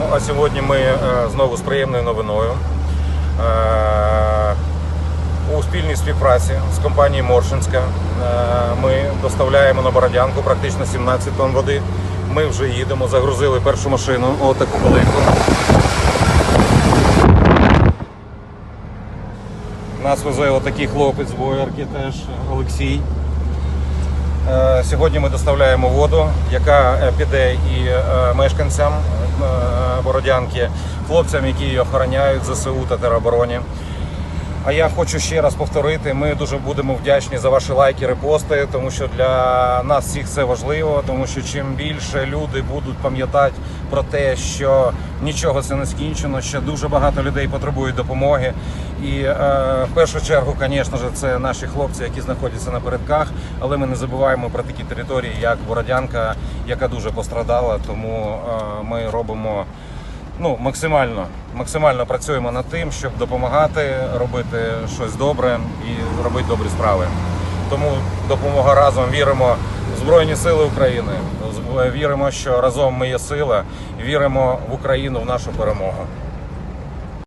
Ну а сьогодні ми е, знову з приємною новиною. Е, У спільній співпраці з компанією Моршинська е, ми доставляємо на Бородянку практично 17 тонн води. Ми вже їдемо, загрузили першу машину, отаку велику. Нас везе отакий хлопець з боярки теж Олексій. Сьогодні ми доставляємо воду, яка е, піде і е, мешканцям е, Бородянки, хлопцям, які її охороняють ЗСУ та теробороні. А я хочу ще раз повторити: ми дуже будемо вдячні за ваші лайки, репости, тому що для нас всіх це важливо, тому що чим більше люди будуть пам'ятати про те, що нічого це не скінчено, що дуже багато людей потребують допомоги. І е, в першу чергу, звісно ж, це наші хлопці, які знаходяться на передках, але ми не забуваємо про такі території, як Бородянка, яка дуже пострадала. Тому е, ми робимо ну, максимально, максимально працюємо над тим, щоб допомагати, робити щось добре і робити добрі справи. Тому допомога разом віримо Збройні Сили України. Віримо, що разом ми є сила, віримо в Україну в нашу перемогу.